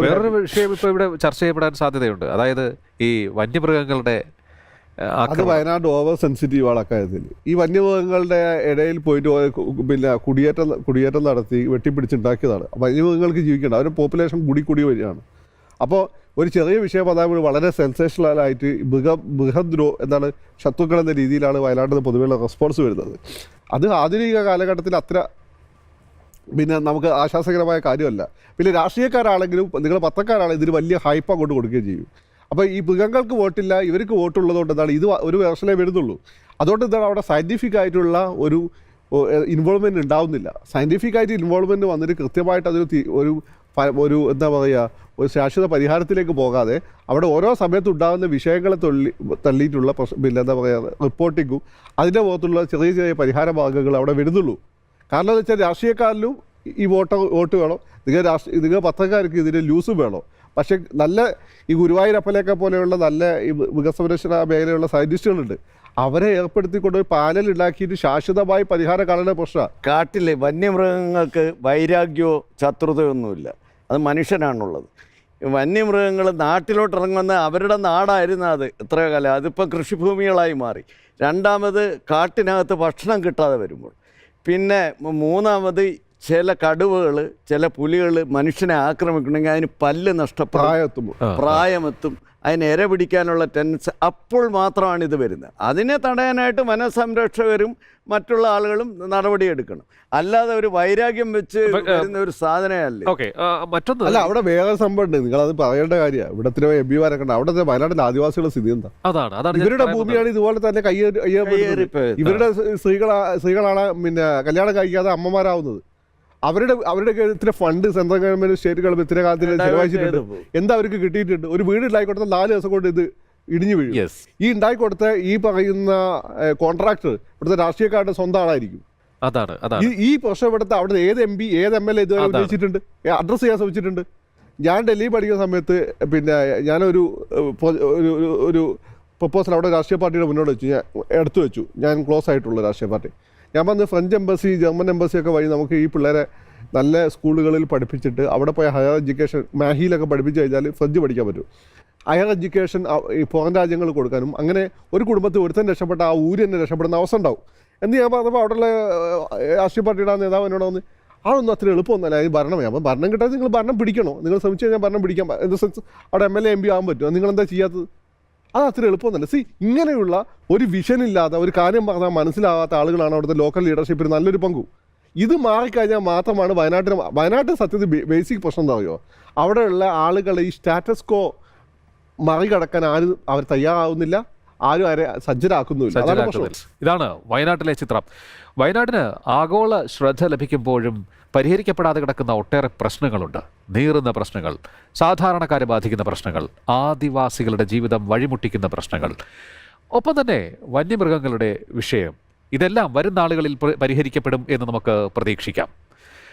വേറൊരു വിഷയം ഇപ്പോൾ ഇവിടെ ചർച്ച ചെയ്യപ്പെടാൻ സാധ്യതയുണ്ട്. അതായത് ഈ വന്യമൃഗങ്ങളുടെ അത് വയനാട് ഓവർ സെൻസിറ്റീവ് ആണ് അക്കാര്യത്തിൽ. ഈ വന്യമൃഗങ്ങളുടെ ഇടയിൽ പോയിട്ട് പിന്നെ കുടിയേറ്റം കുടിയേറ്റം നടത്തി വെട്ടിപ്പിടിച്ചുണ്ടാക്കിയതാണ് വന്യമൃഗങ്ങൾക്ക് ജീവിക്കേണ്ട. അവരുടെ പോപ്പുലേഷൻ കൂടി കൂടി വരികയാണ്. അപ്പോൾ ഒരു ചെറിയ വിഷയം അതായത് വളരെ സെൻസേഷണലായിട്ട് മൃഗ മൃഗദ്രോ എന്താണ് ശത്രുക്കൾ എന്ന രീതിയിലാണ് വയനാട്ടിൽ നിന്ന് പൊതുവെയുള്ള റെസ്പോൺസ് വരുന്നത്. അത് ആധുനിക കാലഘട്ടത്തിൽ അത്ര പിന്നെ നമുക്ക് ആശ്വാസകരമായ കാര്യമല്ല. പിന്നെ രാഷ്ട്രീയക്കാരാണെങ്കിലും നിങ്ങൾ പത്രക്കാരാണെങ്കിലും ഇതിന് വലിയ ഹൈപ്പ് അങ്ങോട്ട് കൊടുക്കുകയും ചെയ്യും. അപ്പോൾ ഈ മൃഗങ്ങൾക്ക് വോട്ടില്ല ഇവർക്ക് വോട്ടുള്ളതുകൊണ്ട് എന്താണ് ഇത് ഒരു വർഷമേ വരുന്നുള്ളൂ. അതുകൊണ്ട് എന്താണ് അവിടെ സയന്റിഫിക് ആയിട്ടുള്ള ഒരു ഇൻവോൾവ്മെന്റ് ഉണ്ടാവുന്നില്ല. സയന്റിഫിക് ആയിട്ട് ഇൻവോൾവ്മെന്റ് വന്നിട്ട് കൃത്യമായിട്ട് അതൊരു ഒരു ഒരു എന്താ പറയുക ഒരു ശാശ്വത പരിഹാരത്തിലേക്ക് പോകാതെ അവിടെ ഓരോ സമയത്ത് ഉണ്ടാകുന്ന വിഷയങ്ങളെ തള്ളി തള്ളിയിട്ടുള്ള പ്രശ്നം പിന്നെ എന്താ പറയുക റിപ്പോർട്ടിങ്ങും അതിന്റെ പുറത്തുള്ള ചെറിയ ചെറിയ പരിഹാര ഭാഗങ്ങൾ അവിടെ വരുന്നുള്ളൂ. കാരണം എന്ന് വെച്ചാൽ രാഷ്ട്രീയക്കാരിലും ഈ വോട്ട് വോട്ട് വേണം. നിങ്ങൾ രാഷ്ട്രീയ നിങ്ങൾ പത്രക്കാർക്ക് ഇതിന് ലൂസും വേണം. പക്ഷേ നല്ല ഈ ഗുരുവായൂരപ്പലേക്ക പോലെയുള്ള നല്ല ഈ മൃഗസംരക്ഷണ മേഖലയുള്ള സയന്റിസ്റ്റുകളുണ്ട് അവരെ ഏർപ്പെടുത്തിക്കൊണ്ട് ഒരു പാനൽ ഉണ്ടാക്കിയിട്ട് ശാശ്വതമായി പരിഹാരം കാണേണ്ട പ്രശ്നമാണ് കാട്ടിലെ വന്യമൃഗങ്ങൾക്ക് വൈരാഗ്യമോ ശത്രുതയൊന്നുമില്ല. അത് മനുഷ്യനാണുള്ളത്. വന്യമൃഗങ്ങൾ നാട്ടിലോട്ട് ഇറങ്ങുന്ന അവരുടെ നാടായിരുന്നു അത് ഇത്ര കാലം. അതിപ്പോൾ കൃഷിഭൂമികളായി മാറി. രണ്ടാമത് കാട്ടിനകത്ത് ഭക്ഷണം കിട്ടാതെ വരുമ്പോൾ. പിന്നെ മൂന്നാമത് ചില കടുവകൾ ചില പുലികൾ മനുഷ്യനെ ആക്രമിക്കണമെങ്കിൽ അതിന് പല്ല് നഷ്ടപ്പെടും. പ്രായമെത്തും. അതിന് ഇര പിടിക്കാനുള്ള ടെൻസ് അപ്പോൾ മാത്രമാണ് ഇത് വരുന്നത്. അതിനെ തടയാനായിട്ട് വനസംരക്ഷകരും മറ്റുള്ള ആളുകളും നടപടിയെടുക്കണം. അല്ലാതെ ഒരു വൈരാഗ്യം വെച്ച് വരുന്ന ഒരു സാധനമല്ലേ ഓക്കെ മറ്റൊന്ന്. അല്ല അവിടെ വേറെ സംഭവം നിങ്ങൾ അത് പറയേണ്ട കാര്യമാണ് ഇവിടത്തിലെ എം പിമാരൊക്കെ ഉണ്ട്. അവിടുത്തെ വയനാട്ടിലെ ആദിവാസികളുടെ സ്ഥിതി എന്താ? അതാണ് അതാണ് ഇവരുടെ ഭൂമിയാണ് ഇതുപോലെ തന്നെ കയ്യേറി. ഇവരുടെ സ്ത്രീകളാ സ്ത്രീകളാണ് പിന്നെ കല്യാണം കഴിക്കാതെ അമ്മമാരാവുന്നത്. അവരുടെ അവരുടെ ഇത്ര fund central government state government ഇത്ര കാലത്തിൽ ചെലവഴിച്ചിട്ടുണ്ട്. എന്താ അവർക്ക് കിട്ടിയിട്ടുണ്ട്? ഒരു വീട് ഉണ്ടാക്കി കൊടുത്ത നാല് ദിവസം കൊണ്ട് ഇത് ഇടിഞ്ഞു വീഴും. ഈ ഉണ്ടായിക്കൊടുത്ത ഈ പറയുന്ന കോൺട്രാക്ടർ ഇവിടുത്തെ രാഷ്ട്രീയക്കാരുടെ സ്വന്തം ആളായിരിക്കും. അതാണ് അതാണ്. ഈ പ്രശ്നം ഇവിടുത്തെ അവിടുത്തെ ഏത് എം പി ഏത് എം എൽ എ ഇതുവരെ അതാണ്. ഉന്നയിച്ചിട്ടുണ്ട്? അഡ്രസ്സ് ചെയ്യാൻ ശ്രമിച്ചിട്ടുണ്ട്. ഞാൻ ഡൽഹി പഠിക്കുന്ന സമയത്ത് പിന്നെ ഞാനൊരു ഒരു ഒരു- ഒരു പ്രപ്പോസൽ അവിടെ രാഷ്ട്രീയ പാർട്ടിയുടെ മുന്നോട്ട് വെച്ചു. ഞാൻ എടുത്തു വെച്ചു. ഞാൻ ക്ലോസ് ആയിട്ടുള്ള രാഷ്ട്രീയ പാർട്ടി. ഞാൻ വന്ന് ഫ്രഞ്ച് എംബസി ജർമ്മൻ എംബസിയൊക്കെ വഴി നമുക്ക് ഈ പിള്ളേരെ നല്ല സ്കൂളുകളിൽ പഠിപ്പിച്ചിട്ട് അവിടെ പോയി ഹയർ എഡ്യൂക്കേഷൻ മാഹിയിലൊക്കെ പഠിപ്പിച്ച് കഴിഞ്ഞാൽ ഫ്രഞ്ച് പഠിക്കാൻ പറ്റും. ഹയർ എഡ്യൂക്കേഷൻ ഈ പുറം രാജ്യങ്ങൾ കൊടുക്കാനും അങ്ങനെ ഒരു കുടുംബത്തിൽ ഒരുത്തൻ രക്ഷപ്പെട്ട ആ ഊര് തന്നെ രക്ഷപ്പെടുന്ന അവസ്ഥ ഉണ്ടാവും. എന്ന് ഞാൻ പറഞ്ഞപ്പോൾ അവിടെയുള്ള രാഷ്ട്രീയ പാർട്ടിയുടെ ആ നേതാവ് എന്നോട് വന്ന് അതൊന്നും അത്ര എളുപ്പമൊന്നുമല്ല ഈ ഭരണം അപ്പം ഭരണം കിട്ടാതെ നിങ്ങൾ ഭരണം പിടിക്കണോ? നിങ്ങൾ ശ്രമിച്ചു കഴിഞ്ഞാൽ ഭരണം പിടിക്കാൻ ഇൻ ദ സെൻസ് അവിടെ M L A M P ആകാൻ പറ്റുമോ? നിങ്ങളെന്താ ചെയ്യാത്തത്? അത് അത്ര എളുപ്പമൊന്നുമല്ല. സി ഇങ്ങനെയുള്ള ഒരു വിഷൻ ഇല്ലാത്ത ഒരു കാര്യം പറഞ്ഞാൽ മനസ്സിലാവാത്ത ആളുകളാണ് അവിടുത്തെ ലോക്കൽ ലീഡർഷിപ്പിന് നല്ലൊരു പങ്കു. ഇത് മാറിക്കഴിഞ്ഞാൽ മാത്രമാണ് വയനാട്ടിന് വയനാട്ടിൽ സത്യത്തിൽ ബേസിക് പ്രശ്നം എന്താ പറയുമോ അവിടെയുള്ള ആളുകളെ ഈ സ്റ്റാറ്റസ്കോ മറികടക്കാൻ ആരും അവർ തയ്യാറാവുന്നില്ല. ആരും ആരെ സജ്ജരാക്കുന്നുമില്ല. ഇതാണ് വയനാട്ടിലെ ചിത്രം. വയനാടിന് ആഗോള ശ്രദ്ധ ലഭിക്കുമ്പോഴും പരിഹരിക്കപ്പെടാതെ കിടക്കുന്ന ഒട്ടേറെ പ്രശ്നങ്ങളുണ്ട്. നീറുന്ന പ്രശ്നങ്ങൾ സാധാരണക്കാരെ ബാധിക്കുന്ന പ്രശ്നങ്ങൾ ആദിവാസികളുടെ ജീവിതം വഴിമുട്ടിക്കുന്ന പ്രശ്നങ്ങൾ. ഒപ്പം തന്നെ വന്യമൃഗങ്ങളുടെ വിഷയം. ഇതെല്ലാം വരും നാളുകളിൽ പരിഹരിക്കപ്പെടും എന്ന് നമുക്ക് പ്രതീക്ഷിക്കാം.